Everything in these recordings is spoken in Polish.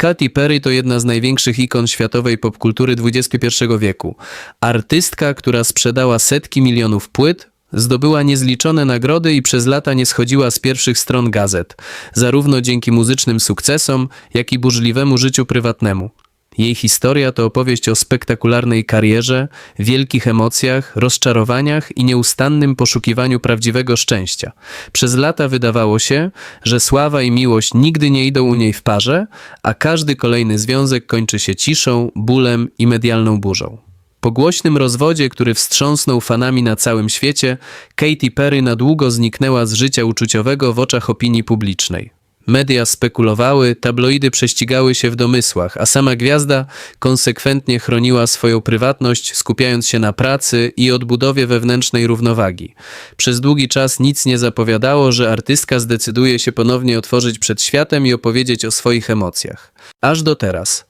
Katy Perry to jedna z największych ikon światowej popkultury XXI wieku. Artystka, która sprzedała setki milionów płyt, zdobyła niezliczone nagrody i przez lata nie schodziła z pierwszych stron gazet, zarówno dzięki muzycznym sukcesom, jak i burzliwemu życiu prywatnemu. Jej historia to opowieść o spektakularnej karierze, wielkich emocjach, rozczarowaniach i nieustannym poszukiwaniu prawdziwego szczęścia. Przez lata wydawało się, że sława i miłość nigdy nie idą u niej w parze, a każdy kolejny związek kończy się ciszą, bólem i medialną burzą. Po głośnym rozwodzie, który wstrząsnął fanami na całym świecie, Katy Perry na długo zniknęła z życia uczuciowego w oczach opinii publicznej. Media spekulowały, tabloidy prześcigały się w domysłach, a sama gwiazda konsekwentnie chroniła swoją prywatność, skupiając się na pracy i odbudowie wewnętrznej równowagi. Przez długi czas nic nie zapowiadało, że artystka zdecyduje się ponownie otworzyć przed światem i opowiedzieć o swoich emocjach. Aż do teraz.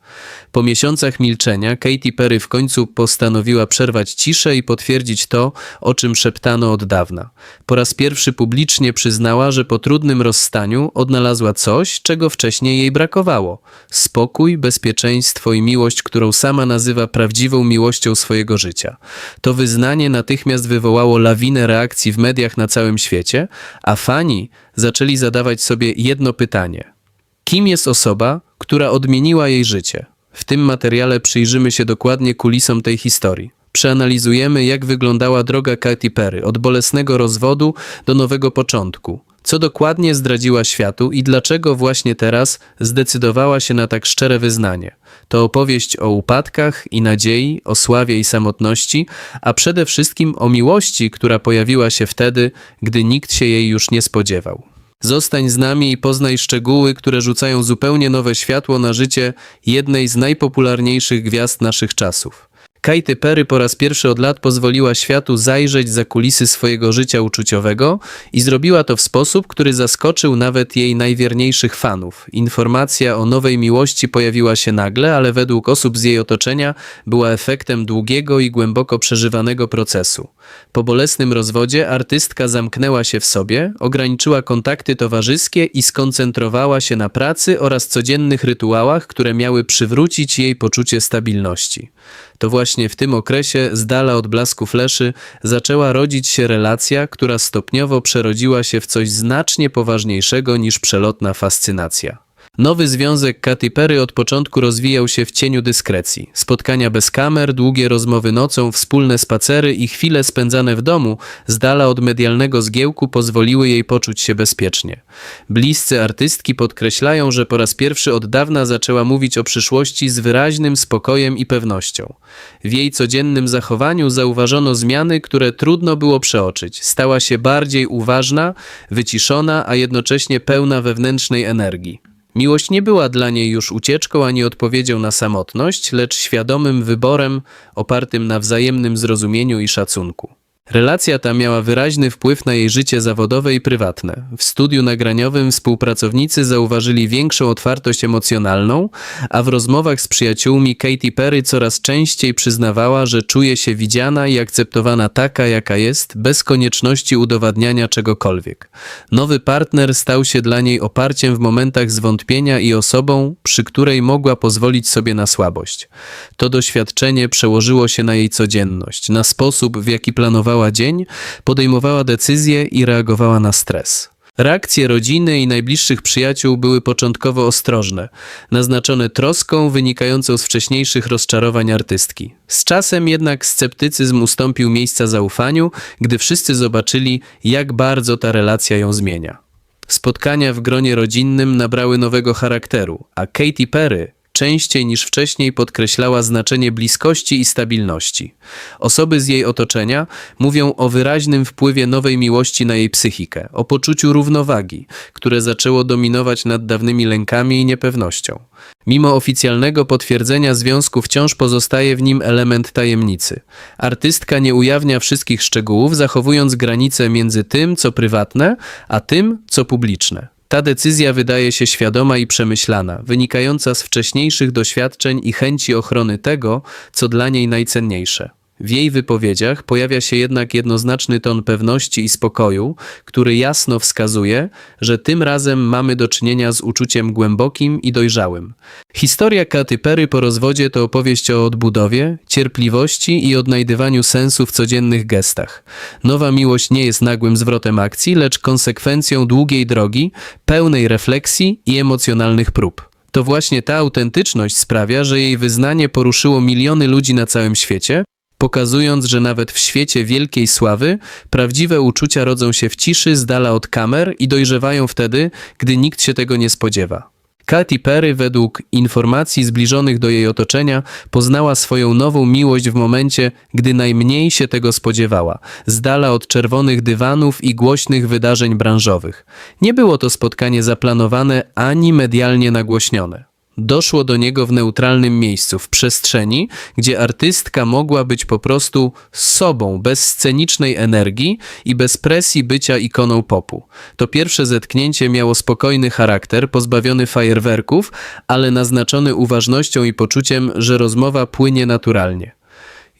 Po miesiącach milczenia Katy Perry w końcu postanowiła przerwać ciszę i potwierdzić to, o czym szeptano od dawna. Po raz pierwszy publicznie przyznała, że po trudnym rozstaniu odnalazła coś, czego wcześniej jej brakowało: spokój, bezpieczeństwo i miłość, którą sama nazywa prawdziwą miłością swojego życia. To wyznanie natychmiast wywołało lawinę reakcji w mediach na całym świecie, a fani zaczęli zadawać sobie jedno pytanie: Kim jest osoba, która odmieniła jej życie? W tym materiale przyjrzymy się dokładnie kulisom tej historii. Przeanalizujemy, jak wyglądała droga Katy Perry od bolesnego rozwodu do nowego początku. Co dokładnie zdradziła światu i dlaczego właśnie teraz zdecydowała się na tak szczere wyznanie. To opowieść o upadkach i nadziei, o sławie i samotności, a przede wszystkim o miłości, która pojawiła się wtedy, gdy nikt się jej już nie spodziewał. Zostań z nami i poznaj szczegóły, które rzucają zupełnie nowe światło na życie jednej z najpopularniejszych gwiazd naszych czasów. Katy Perry po raz pierwszy od lat pozwoliła światu zajrzeć za kulisy swojego życia uczuciowego i zrobiła to w sposób, który zaskoczył nawet jej najwierniejszych fanów. Informacja o nowej miłości pojawiła się nagle, ale według osób z jej otoczenia była efektem długiego i głęboko przeżywanego procesu. Po bolesnym rozwodzie artystka zamknęła się w sobie, ograniczyła kontakty towarzyskie i skoncentrowała się na pracy oraz codziennych rytuałach, które miały przywrócić jej poczucie stabilności. To właśnie w tym okresie, z dala od blasku fleszy, zaczęła rodzić się relacja, która stopniowo przerodziła się w coś znacznie poważniejszego niż przelotna fascynacja. Nowy związek Katy Perry od początku rozwijał się w cieniu dyskrecji. Spotkania bez kamer, długie rozmowy nocą, wspólne spacery i chwile spędzane w domu, z dala od medialnego zgiełku, pozwoliły jej poczuć się bezpiecznie. Bliscy artystki podkreślają, że po raz pierwszy od dawna zaczęła mówić o przyszłości z wyraźnym spokojem i pewnością. W jej codziennym zachowaniu zauważono zmiany, które trudno było przeoczyć. Stała się bardziej uważna, wyciszona, a jednocześnie pełna wewnętrznej energii. Miłość nie była dla niej już ucieczką ani odpowiedzią na samotność, lecz świadomym wyborem opartym na wzajemnym zrozumieniu i szacunku. Relacja ta miała wyraźny wpływ na jej życie zawodowe i prywatne. W studiu nagraniowym współpracownicy zauważyli większą otwartość emocjonalną, a w rozmowach z przyjaciółmi Katy Perry coraz częściej przyznawała, że czuje się widziana i akceptowana taka, jaka jest, bez konieczności udowadniania czegokolwiek. Nowy partner stał się dla niej oparciem w momentach zwątpienia i osobą, przy której mogła pozwolić sobie na słabość. To doświadczenie przełożyło się na jej codzienność, na sposób, w jaki planowała dzień, podejmowała decyzje i reagowała na stres. Reakcje rodziny i najbliższych przyjaciół były początkowo ostrożne, naznaczone troską wynikającą z wcześniejszych rozczarowań artystki. Z czasem jednak sceptycyzm ustąpił miejsca zaufaniu, gdy wszyscy zobaczyli, jak bardzo ta relacja ją zmienia. Spotkania w gronie rodzinnym nabrały nowego charakteru, a Katy Perry częściej niż wcześniej podkreślała znaczenie bliskości i stabilności. Osoby z jej otoczenia mówią o wyraźnym wpływie nowej miłości na jej psychikę, o poczuciu równowagi, które zaczęło dominować nad dawnymi lękami i niepewnością. Mimo oficjalnego potwierdzenia związku wciąż pozostaje w nim element tajemnicy. Artystka nie ujawnia wszystkich szczegółów, zachowując granice między tym, co prywatne, a tym, co publiczne. Ta decyzja wydaje się świadoma i przemyślana, wynikająca z wcześniejszych doświadczeń i chęci ochrony tego, co dla niej najcenniejsze W jej wypowiedziach pojawia się jednak jednoznaczny ton pewności i spokoju, który jasno wskazuje, że tym razem mamy do czynienia z uczuciem głębokim i dojrzałym. Historia Katy Perry po rozwodzie to opowieść o odbudowie, cierpliwości i odnajdywaniu sensu w codziennych gestach. Nowa miłość nie jest nagłym zwrotem akcji, lecz konsekwencją długiej drogi, pełnej refleksji i emocjonalnych prób. To właśnie ta autentyczność sprawia, że jej wyznanie poruszyło miliony ludzi na całym świecie, pokazując, że nawet w świecie wielkiej sławy prawdziwe uczucia rodzą się w ciszy z dala od kamer i dojrzewają wtedy, gdy nikt się tego nie spodziewa. Katy Perry, według informacji zbliżonych do jej otoczenia, poznała swoją nową miłość w momencie, gdy najmniej się tego spodziewała, z dala od czerwonych dywanów i głośnych wydarzeń branżowych. Nie było to spotkanie zaplanowane ani medialnie nagłośnione. Doszło do niego w neutralnym miejscu, w przestrzeni, gdzie artystka mogła być po prostu sobą, bez scenicznej energii i bez presji bycia ikoną popu. To pierwsze zetknięcie miało spokojny charakter, pozbawiony fajerwerków, ale naznaczony uważnością i poczuciem, że rozmowa płynie naturalnie.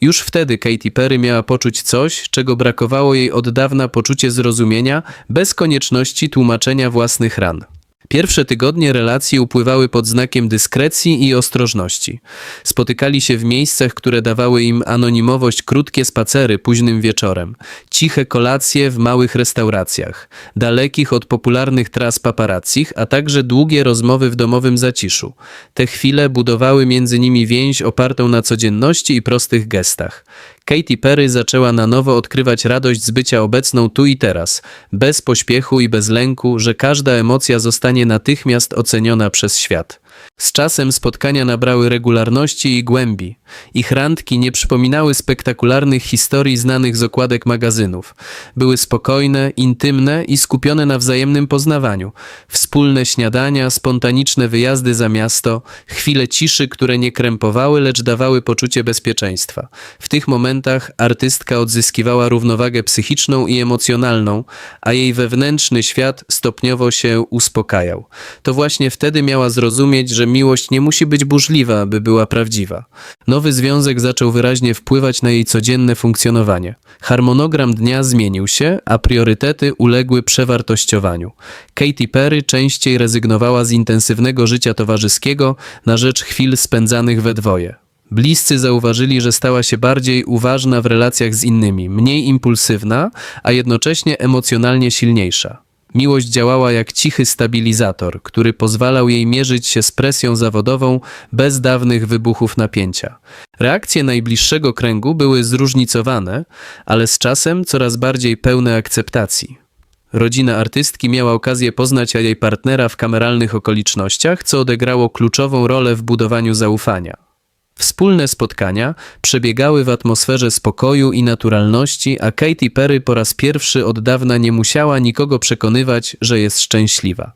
Już wtedy Katy Perry miała poczuć coś, czego brakowało jej od dawna poczucie zrozumienia, bez konieczności tłumaczenia własnych ran. Pierwsze tygodnie relacji upływały pod znakiem dyskrecji i ostrożności. Spotykali się w miejscach, które dawały im anonimowość, krótkie spacery późnym wieczorem, ciche kolacje w małych restauracjach, dalekich od popularnych tras paparazzich, a także długie rozmowy w domowym zaciszu. Te chwile budowały między nimi więź opartą na codzienności i prostych gestach. Katy Perry zaczęła na nowo odkrywać radość z bycia obecną tu i teraz, bez pośpiechu i bez lęku, że każda emocja zostanie natychmiast oceniona przez świat. Z czasem spotkania nabrały regularności i głębi. Ich randki nie przypominały spektakularnych historii znanych z okładek magazynów. Były spokojne, intymne i skupione na wzajemnym poznawaniu. Wspólne śniadania, spontaniczne wyjazdy za miasto, chwile ciszy, które nie krępowały, lecz dawały poczucie bezpieczeństwa. W tych momentach artystka odzyskiwała równowagę psychiczną i emocjonalną, a jej wewnętrzny świat stopniowo się uspokajał. To właśnie wtedy miała zrozumieć, że miłość nie musi być burzliwa, by była prawdziwa. Nowy związek zaczął wyraźnie wpływać na jej codzienne funkcjonowanie. Harmonogram dnia zmienił się, a priorytety uległy przewartościowaniu. Katy Perry częściej rezygnowała z intensywnego życia towarzyskiego na rzecz chwil spędzanych we dwoje. Bliscy zauważyli, że stała się bardziej uważna w relacjach z innymi, mniej impulsywna, a jednocześnie emocjonalnie silniejsza. Miłość działała jak cichy stabilizator, który pozwalał jej mierzyć się z presją zawodową bez dawnych wybuchów napięcia. Reakcje najbliższego kręgu były zróżnicowane, ale z czasem coraz bardziej pełne akceptacji. Rodzina artystki miała okazję poznać jej partnera w kameralnych okolicznościach, co odegrało kluczową rolę w budowaniu zaufania. Wspólne spotkania przebiegały w atmosferze spokoju i naturalności, a Katy Perry po raz pierwszy od dawna nie musiała nikogo przekonywać, że jest szczęśliwa.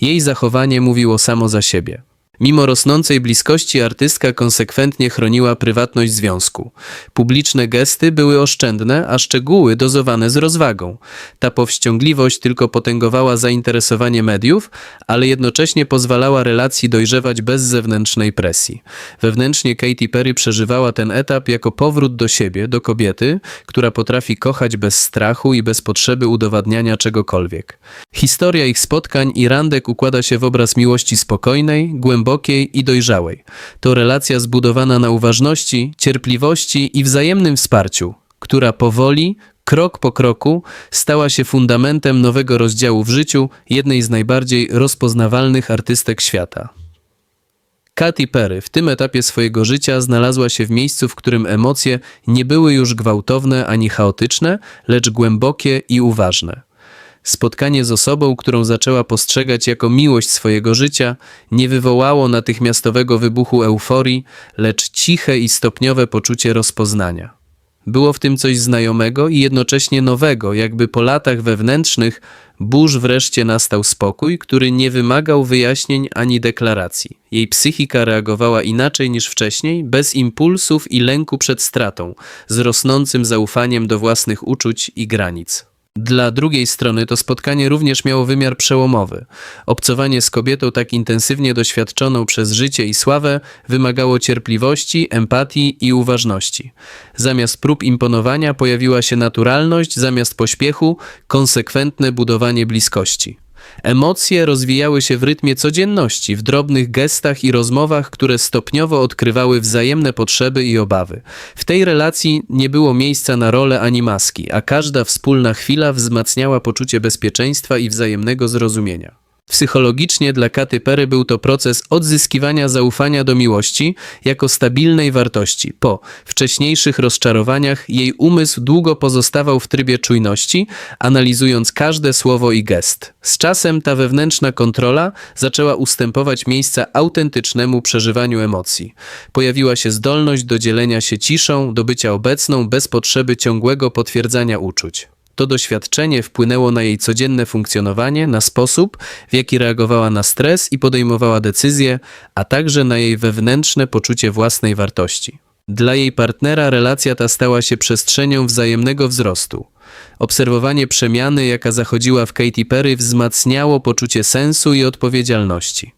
Jej zachowanie mówiło samo za siebie. Mimo rosnącej bliskości artystka konsekwentnie chroniła prywatność związku. Publiczne gesty były oszczędne, a szczegóły dozowane z rozwagą. Ta powściągliwość tylko potęgowała zainteresowanie mediów, ale jednocześnie pozwalała relacji dojrzewać bez zewnętrznej presji. Wewnętrznie Katy Perry przeżywała ten etap jako powrót do siebie, do kobiety, która potrafi kochać bez strachu i bez potrzeby udowadniania czegokolwiek. Historia ich spotkań i randek układa się w obraz miłości spokojnej, głębokiej, i dojrzałej. To relacja zbudowana na uważności, cierpliwości i wzajemnym wsparciu, która powoli, krok po kroku, stała się fundamentem nowego rozdziału w życiu jednej z najbardziej rozpoznawalnych artystek świata. Katy Perry w tym etapie swojego życia znalazła się w miejscu, w którym emocje nie były już gwałtowne ani chaotyczne, lecz głębokie i uważne. Spotkanie z osobą, którą zaczęła postrzegać jako miłość swojego życia, nie wywołało natychmiastowego wybuchu euforii, lecz ciche i stopniowe poczucie rozpoznania. Było w tym coś znajomego i jednocześnie nowego, jakby po latach wewnętrznych burz wreszcie nastał spokój, który nie wymagał wyjaśnień ani deklaracji. Jej psychika reagowała inaczej niż wcześniej, bez impulsów i lęku przed stratą, z rosnącym zaufaniem do własnych uczuć i granic. Dla drugiej strony to spotkanie również miało wymiar przełomowy. Obcowanie z kobietą tak intensywnie doświadczoną przez życie i sławę wymagało cierpliwości, empatii i uważności. Zamiast prób imponowania pojawiła się naturalność, zamiast pośpiechu konsekwentne budowanie bliskości. Emocje rozwijały się w rytmie codzienności, w drobnych gestach i rozmowach, które stopniowo odkrywały wzajemne potrzeby i obawy. W tej relacji nie było miejsca na rolę ani maski, a każda wspólna chwila wzmacniała poczucie bezpieczeństwa i wzajemnego zrozumienia. Psychologicznie dla Katy Perry był to proces odzyskiwania zaufania do miłości jako stabilnej wartości. Po wcześniejszych rozczarowaniach jej umysł długo pozostawał w trybie czujności, analizując każde słowo i gest. Z czasem ta wewnętrzna kontrola zaczęła ustępować miejsca autentycznemu przeżywaniu emocji. Pojawiła się zdolność do dzielenia się ciszą, do bycia obecną bez potrzeby ciągłego potwierdzania uczuć. To doświadczenie wpłynęło na jej codzienne funkcjonowanie, na sposób, w jaki reagowała na stres i podejmowała decyzje, a także na jej wewnętrzne poczucie własnej wartości. Dla jej partnera relacja ta stała się przestrzenią wzajemnego wzrostu. Obserwowanie przemiany, jaka zachodziła w Katy Perry, wzmacniało poczucie sensu i odpowiedzialności.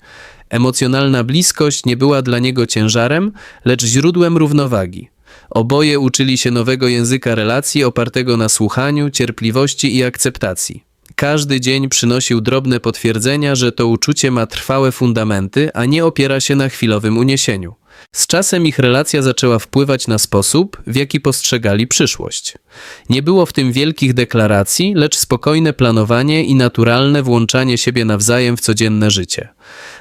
Emocjonalna bliskość nie była dla niego ciężarem, lecz źródłem równowagi. Oboje uczyli się nowego języka relacji opartego na słuchaniu, cierpliwości i akceptacji. Każdy dzień przynosił drobne potwierdzenia, że to uczucie ma trwałe fundamenty, a nie opiera się na chwilowym uniesieniu. Z czasem ich relacja zaczęła wpływać na sposób, w jaki postrzegali przyszłość. Nie było w tym wielkich deklaracji, lecz spokojne planowanie i naturalne włączanie siebie nawzajem w codzienne życie.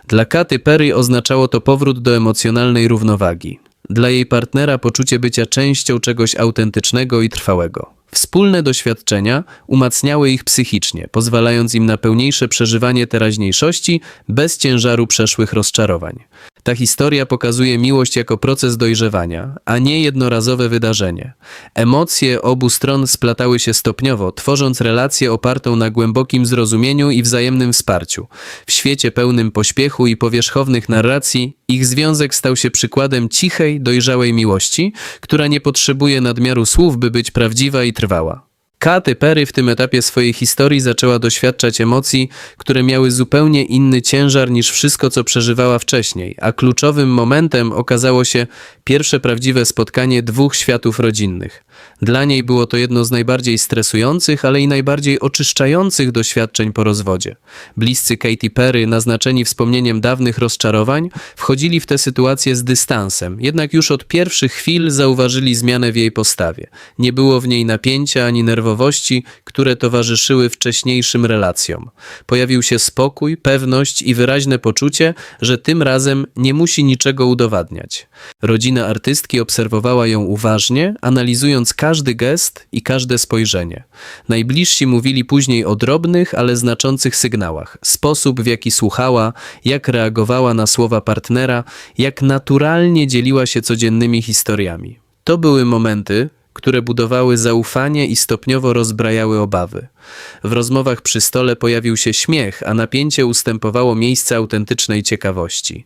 Dla Katy Perry oznaczało to powrót do emocjonalnej równowagi. Dla jej partnera poczucie bycia częścią czegoś autentycznego i trwałego. Wspólne doświadczenia umacniały ich psychicznie, pozwalając im na pełniejsze przeżywanie teraźniejszości bez ciężaru przeszłych rozczarowań. Ta historia pokazuje miłość jako proces dojrzewania, a nie jednorazowe wydarzenie. Emocje obu stron splatały się stopniowo, tworząc relację opartą na głębokim zrozumieniu i wzajemnym wsparciu. W świecie pełnym pośpiechu i powierzchownych narracji, ich związek stał się przykładem cichej, dojrzałej miłości, która nie potrzebuje nadmiaru słów, by być prawdziwa i trwała. Katy Perry w tym etapie swojej historii zaczęła doświadczać emocji, które miały zupełnie inny ciężar niż wszystko, co przeżywała wcześniej, a kluczowym momentem okazało się pierwsze prawdziwe spotkanie dwóch światów rodzinnych. Dla niej było to jedno z najbardziej stresujących, ale i najbardziej oczyszczających doświadczeń po rozwodzie. Bliscy Katy Perry, naznaczeni wspomnieniem dawnych rozczarowań, wchodzili w tę sytuację z dystansem, jednak już od pierwszych chwil zauważyli zmianę w jej postawie. Nie było w niej napięcia ani nerwowości, które towarzyszyły wcześniejszym relacjom. Pojawił się spokój, pewność i wyraźne poczucie, że tym razem nie musi niczego udowadniać. Rodzina artystki obserwowała ją uważnie, analizując każdy gest i każde spojrzenie. Najbliżsi mówili później o drobnych, ale znaczących sygnałach. Sposób, w jaki słuchała, jak reagowała na słowa partnera, jak naturalnie dzieliła się codziennymi historiami. To były momenty, które budowały zaufanie i stopniowo rozbrajały obawy. W rozmowach przy stole pojawił się śmiech, a napięcie ustępowało miejsce autentycznej ciekawości.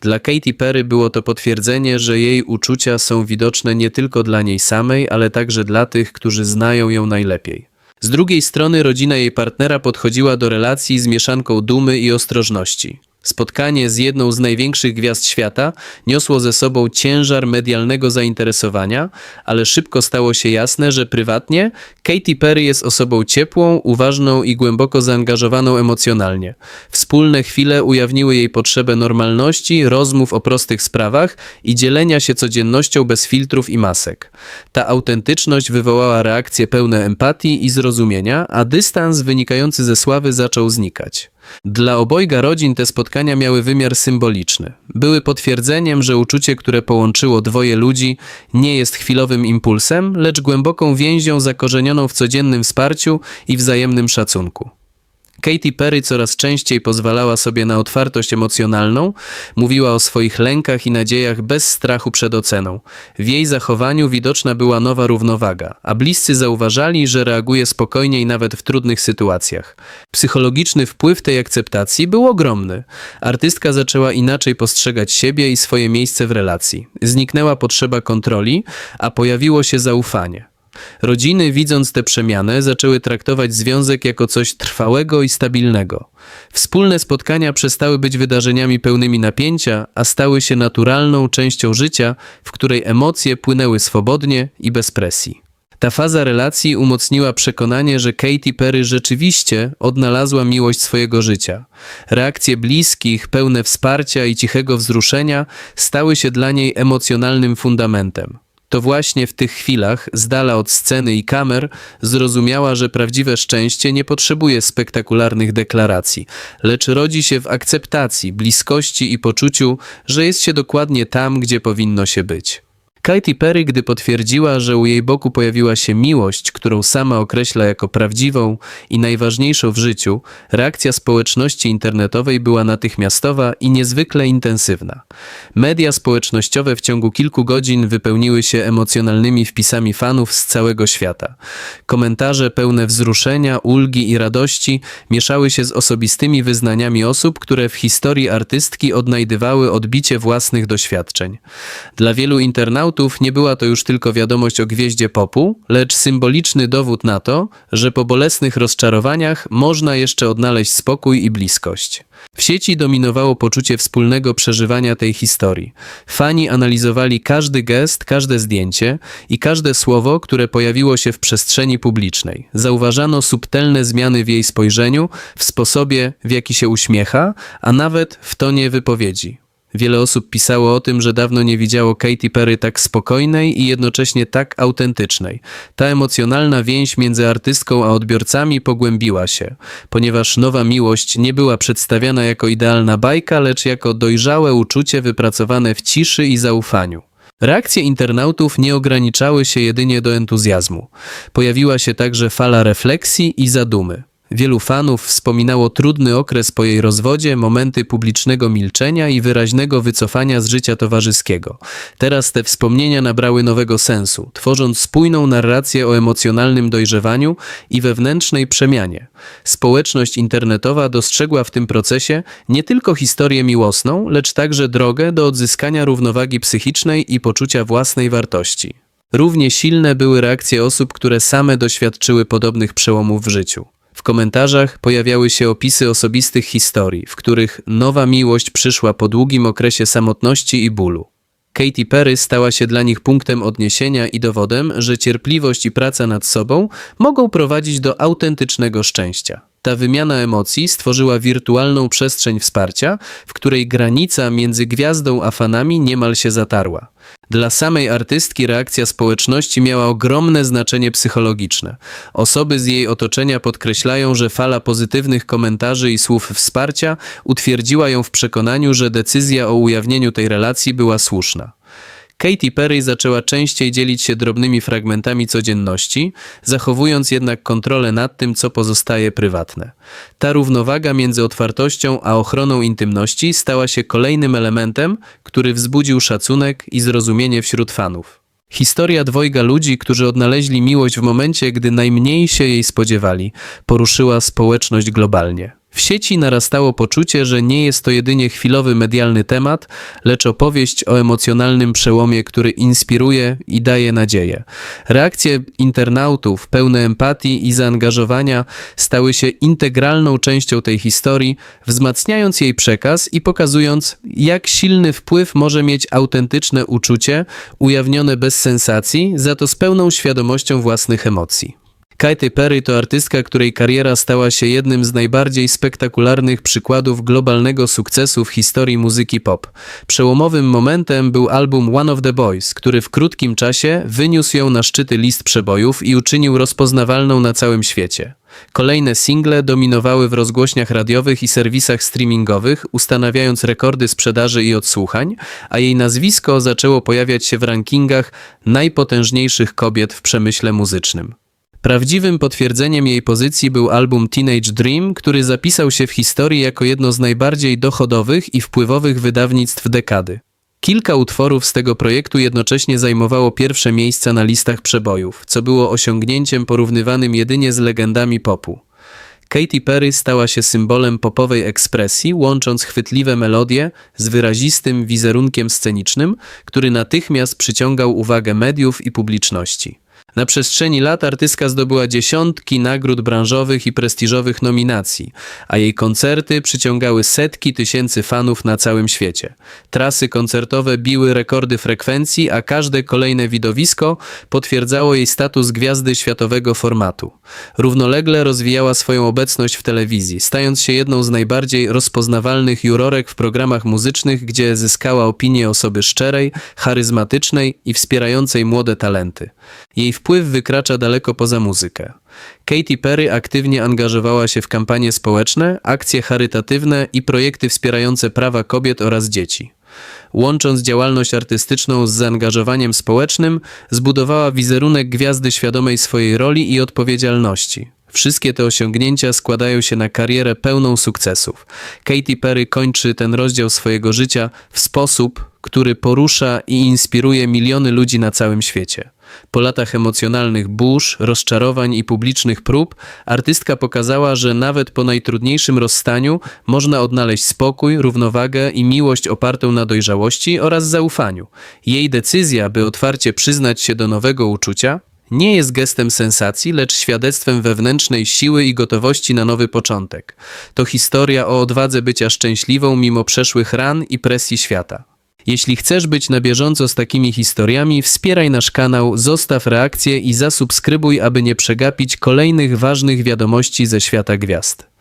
Dla Katy Perry było to potwierdzenie, że jej uczucia są widoczne nie tylko dla niej samej, ale także dla tych, którzy znają ją najlepiej. Z drugiej strony rodzina jej partnera podchodziła do relacji z mieszanką dumy i ostrożności. Spotkanie z jedną z największych gwiazd świata niosło ze sobą ciężar medialnego zainteresowania, ale szybko stało się jasne, że prywatnie Katy Perry jest osobą ciepłą, uważną i głęboko zaangażowaną emocjonalnie. Wspólne chwile ujawniły jej potrzebę normalności, rozmów o prostych sprawach i dzielenia się codziennością bez filtrów i masek. Ta autentyczność wywołała reakcje pełne empatii i zrozumienia, a dystans wynikający ze sławy zaczął znikać. Dla obojga rodzin te spotkania miały wymiar symboliczny. Były potwierdzeniem, że uczucie, które połączyło dwoje ludzi, nie jest chwilowym impulsem, lecz głęboką więzią zakorzenioną w codziennym wsparciu i wzajemnym szacunku. Katy Perry coraz częściej pozwalała sobie na otwartość emocjonalną, mówiła o swoich lękach i nadziejach bez strachu przed oceną. W jej zachowaniu widoczna była nowa równowaga, a bliscy zauważali, że reaguje spokojniej nawet w trudnych sytuacjach. Psychologiczny wpływ tej akceptacji był ogromny. Artystka zaczęła inaczej postrzegać siebie i swoje miejsce w relacji. Zniknęła potrzeba kontroli, a pojawiło się zaufanie. Rodziny, widząc tę przemianę, zaczęły traktować związek jako coś trwałego i stabilnego. Wspólne spotkania przestały być wydarzeniami pełnymi napięcia, a stały się naturalną częścią życia, w której emocje płynęły swobodnie i bez presji. Ta faza relacji umocniła przekonanie, że Katy Perry rzeczywiście odnalazła miłość swojego życia. Reakcje bliskich, pełne wsparcia i cichego wzruszenia stały się dla niej emocjonalnym fundamentem. To właśnie w tych chwilach, z dala od sceny i kamer, zrozumiała, że prawdziwe szczęście nie potrzebuje spektakularnych deklaracji, lecz rodzi się w akceptacji, bliskości i poczuciu, że jest się dokładnie tam, gdzie powinno się być. Katy Perry, gdy potwierdziła, że u jej boku pojawiła się miłość, którą sama określa jako prawdziwą i najważniejszą w życiu, reakcja społeczności internetowej była natychmiastowa i niezwykle intensywna. Media społecznościowe w ciągu kilku godzin wypełniły się emocjonalnymi wpisami fanów z całego świata. Komentarze pełne wzruszenia, ulgi i radości mieszały się z osobistymi wyznaniami osób, które w historii artystki odnajdywały odbicie własnych doświadczeń. Dla wielu internautów nie była to już tylko wiadomość o gwieździe popu, lecz symboliczny dowód na to, że po bolesnych rozczarowaniach można jeszcze odnaleźć spokój i bliskość. W sieci dominowało poczucie wspólnego przeżywania tej historii. Fani analizowali każdy gest, każde zdjęcie i każde słowo, które pojawiło się w przestrzeni publicznej. Zauważano subtelne zmiany w jej spojrzeniu, w sposobie, w jaki się uśmiecha, a nawet w tonie wypowiedzi. Wiele osób pisało o tym, że dawno nie widziało Katy Perry tak spokojnej i jednocześnie tak autentycznej. Ta emocjonalna więź między artystką a odbiorcami pogłębiła się, ponieważ nowa miłość nie była przedstawiana jako idealna bajka, lecz jako dojrzałe uczucie wypracowane w ciszy i zaufaniu. Reakcje internautów nie ograniczały się jedynie do entuzjazmu. Pojawiła się także fala refleksji i zadumy. Wielu fanów wspominało trudny okres po jej rozwodzie, momenty publicznego milczenia i wyraźnego wycofania z życia towarzyskiego. Teraz te wspomnienia nabrały nowego sensu, tworząc spójną narrację o emocjonalnym dojrzewaniu i wewnętrznej przemianie. Społeczność internetowa dostrzegła w tym procesie nie tylko historię miłosną, lecz także drogę do odzyskania równowagi psychicznej i poczucia własnej wartości. Równie silne były reakcje osób, które same doświadczyły podobnych przełomów w życiu. W komentarzach pojawiały się opisy osobistych historii, w których nowa miłość przyszła po długim okresie samotności i bólu. Katy Perry stała się dla nich punktem odniesienia i dowodem, że cierpliwość i praca nad sobą mogą prowadzić do autentycznego szczęścia. Ta wymiana emocji stworzyła wirtualną przestrzeń wsparcia, w której granica między gwiazdą a fanami niemal się zatarła. Dla samej artystki reakcja społeczności miała ogromne znaczenie psychologiczne. Osoby z jej otoczenia podkreślają, że fala pozytywnych komentarzy i słów wsparcia utwierdziła ją w przekonaniu, że decyzja o ujawnieniu tej relacji była słuszna. Katy Perry zaczęła częściej dzielić się drobnymi fragmentami codzienności, zachowując jednak kontrolę nad tym, co pozostaje prywatne. Ta równowaga między otwartością a ochroną intymności stała się kolejnym elementem, który wzbudził szacunek i zrozumienie wśród fanów. Historia dwojga ludzi, którzy odnaleźli miłość w momencie, gdy najmniej się jej spodziewali, poruszyła społeczność globalnie. W sieci narastało poczucie, że nie jest to jedynie chwilowy medialny temat, lecz opowieść o emocjonalnym przełomie, który inspiruje i daje nadzieję. Reakcje internautów, pełne empatii i zaangażowania, stały się integralną częścią tej historii, wzmacniając jej przekaz i pokazując, jak silny wpływ może mieć autentyczne uczucie, ujawnione bez sensacji, za to z pełną świadomością własnych emocji. Katy Perry to artystka, której kariera stała się jednym z najbardziej spektakularnych przykładów globalnego sukcesu w historii muzyki pop. Przełomowym momentem był album One of the Boys, który w krótkim czasie wyniósł ją na szczyty list przebojów i uczynił rozpoznawalną na całym świecie. Kolejne single dominowały w rozgłośniach radiowych i serwisach streamingowych, ustanawiając rekordy sprzedaży i odsłuchań, a jej nazwisko zaczęło pojawiać się w rankingach najpotężniejszych kobiet w przemyśle muzycznym. Prawdziwym potwierdzeniem jej pozycji był album Teenage Dream, który zapisał się w historii jako jedno z najbardziej dochodowych i wpływowych wydawnictw dekady. Kilka utworów z tego projektu jednocześnie zajmowało pierwsze miejsca na listach przebojów, co było osiągnięciem porównywanym jedynie z legendami popu. Katy Perry stała się symbolem popowej ekspresji, łącząc chwytliwe melodie z wyrazistym wizerunkiem scenicznym, który natychmiast przyciągał uwagę mediów i publiczności. Na przestrzeni lat artystka zdobyła dziesiątki nagród branżowych i prestiżowych nominacji, a jej koncerty przyciągały setki tysięcy fanów na całym świecie. Trasy koncertowe biły rekordy frekwencji, a każde kolejne widowisko potwierdzało jej status gwiazdy światowego formatu. Równolegle rozwijała swoją obecność w telewizji, stając się jedną z najbardziej rozpoznawalnych jurorek w programach muzycznych, gdzie zyskała opinię osoby szczerej, charyzmatycznej i wspierającej młode talenty. Jej wpływ wykracza daleko poza muzykę. Katy Perry aktywnie angażowała się w kampanie społeczne, akcje charytatywne i projekty wspierające prawa kobiet oraz dzieci. Łącząc działalność artystyczną z zaangażowaniem społecznym, zbudowała wizerunek gwiazdy świadomej swojej roli i odpowiedzialności. Wszystkie te osiągnięcia składają się na karierę pełną sukcesów. Katy Perry kończy ten rozdział swojego życia w sposób, który porusza i inspiruje miliony ludzi na całym świecie. Po latach emocjonalnych burz, rozczarowań i publicznych prób, artystka pokazała, że nawet po najtrudniejszym rozstaniu można odnaleźć spokój, równowagę i miłość opartą na dojrzałości oraz zaufaniu. Jej decyzja, by otwarcie przyznać się do nowego uczucia, nie jest gestem sensacji, lecz świadectwem wewnętrznej siły i gotowości na nowy początek. To historia o odwadze bycia szczęśliwą mimo przeszłych ran i presji świata. Jeśli chcesz być na bieżąco z takimi historiami, wspieraj nasz kanał, zostaw reakcję i zasubskrybuj, aby nie przegapić kolejnych ważnych wiadomości ze świata gwiazd.